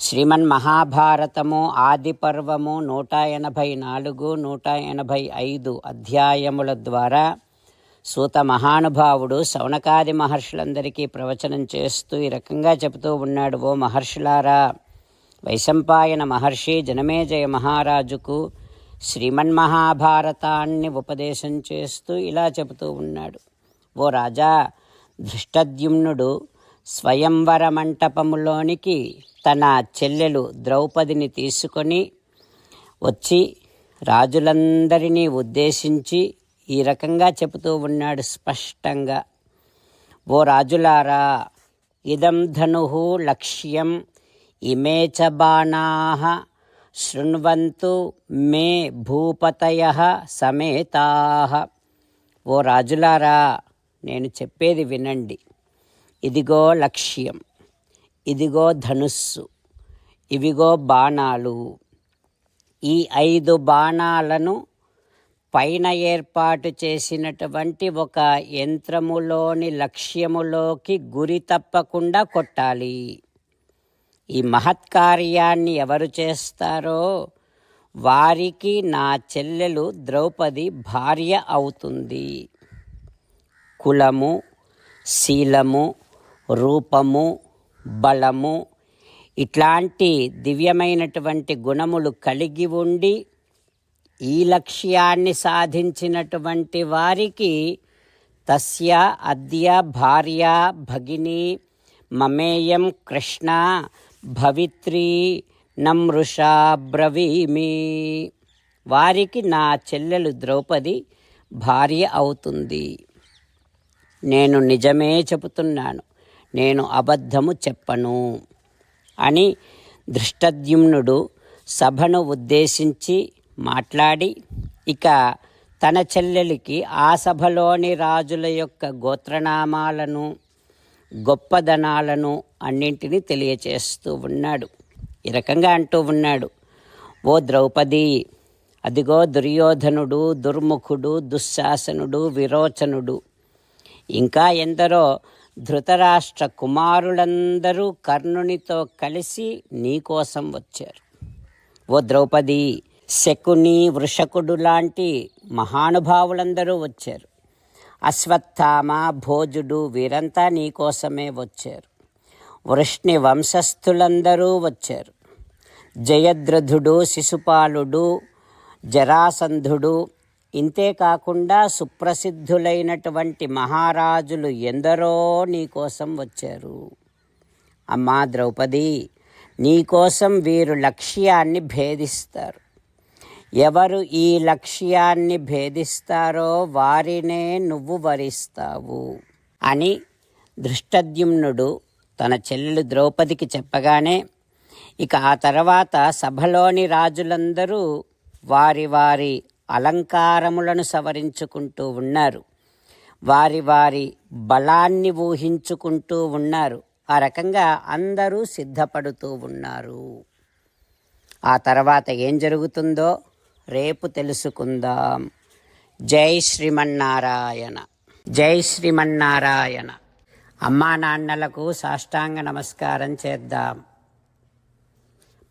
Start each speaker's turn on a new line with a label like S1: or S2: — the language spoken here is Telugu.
S1: శ్రీమన్ మహాభారతము ఆది పర్వము నూట ఎనభై నాలుగు నూట ఎనభై ఐదు అధ్యాయముల ద్వారా సూత మహానుభావుడు శౌనకాది మహర్షులందరికీ ప్రవచనం చేస్తూ ఈ రకంగా చెబుతూ ఉన్నాడు ఓ మహర్షులారా వైశంపాయన మహర్షి జనమేజయ మహారాజుకు శ్రీమన్మహాభారతాన్ని ఉపదేశం చేస్తూ ఇలా చెబుతూ ఉన్నాడు. ఓ రాజా ధృష్టద్యుమ్నుడు స్వయంవర మంటపములోనికి తన చెల్లెలు ద్రౌపదిని తీసుకొని వచ్చి రాజులందరినీ ఉద్దేశించి ఈ రకంగా చెబుతూ ఉన్నాడు స్పష్టంగా. ఓ రాజులారా ఇదం ధను లక్ష్యం ఇమే చ బాణా శృణ్వంతు మే భూపతయ సమేతా. ఓ రాజులారా నేను చెప్పేది వినండి. ఇదిగో లక్ష్యం ఇదిగో ధనుస్సు ఇవిగో బాణాలు. ఈ ఐదు బాణాలను పైన ఏర్పాటు చేసినటువంటి ఒక యంత్రములోని లక్ష్యములోకి గురి తప్పకుండా కొట్టాలి. ఈ మహత్కార్యాన్ని ఎవరు చేస్తారో వారికి నా చెల్లెలు ద్రౌపది భార్య అవుతుంది. కులము శీలము రూపము బలము ఇట్లాంటి దివ్యమైనటువంటి గుణములు కలిగి ఉండి ఈ లక్ష్యాన్ని సాధించినటువంటి వారికి తస్య అద్య భార్య భగిని మమేయం కృష్ణ భవిత్రి నమృషా బ్రవీమి. వారికి నా చెల్లెలు ద్రౌపది భార్య అవుతుంది. నేను నిజమే చెబుతున్నాను. నేను అబద్ధము చెప్పను అని దృష్టద్యుమ్నుడు సభను ఉద్దేశించి మాట్లాడి ఇక తన చెల్లెలికి ఆ సభలోని రాజుల యొక్క గోత్రనామాలను గొప్పదనాలను అన్నింటినీ తెలియచేస్తూ ఉన్నాడు. ఈ రకంగా అంటూ ఉన్నాడు ఓ ద్రౌపది అదిగో దుర్యోధనుడు దుర్ముఖుడు దుశ్శాసనుడు విరోచనుడు. ఇంకా ఎందరో ధృతరాష్ట్ర కుమారులందరూ కర్ణునితో కలిసి నీకోసం వచ్చారు. ఓ ద్రౌపది శకుని వృషకుడు లాంటి మహానుభావులందరూ వచ్చారు. అశ్వత్థామ భోజుడు వీరంతా నీకోసమే వచ్చారు. వృష్ణి వంశస్థులందరూ వచ్చారు. జయద్రథుడు శిశుపాలుడు జరాసంధుడు ఇంతే కాకుండా సుప్రసిద్ధులైనటువంటి మహారాజులు ఎందరో నీకోసం వచ్చారు. అమ్మా ద్రౌపది నీకోసం వీరు లక్ష్యాన్ని భేదిస్తారు. ఎవరు ఈ లక్ష్యాన్ని భేదిస్తారో వారినే నువ్వు వరిస్తావు అని దృష్టద్యుమ్నుడు తన చెల్లెలు ద్రౌపదికి చెప్పగానే ఇక ఆ తర్వాత సభలోని రాజులందరూ వారి వారి అలంకారములను సవరించుకుంటూ ఉన్నారు. వారి వారి బలాన్ని ఊహించుకుంటూ ఉన్నారు. ఆ రకంగా అందరూ సిద్ధపడుతూ ఉన్నారు. ఆ తర్వాత ఏం జరుగుతుందో రేపు తెలుసుకుందాం. జై శ్రీమన్నారాయణ. జై శ్రీమన్నారాయణ. అమ్మా నాన్నలకు సాష్టాంగ నమస్కారం చేద్దాం.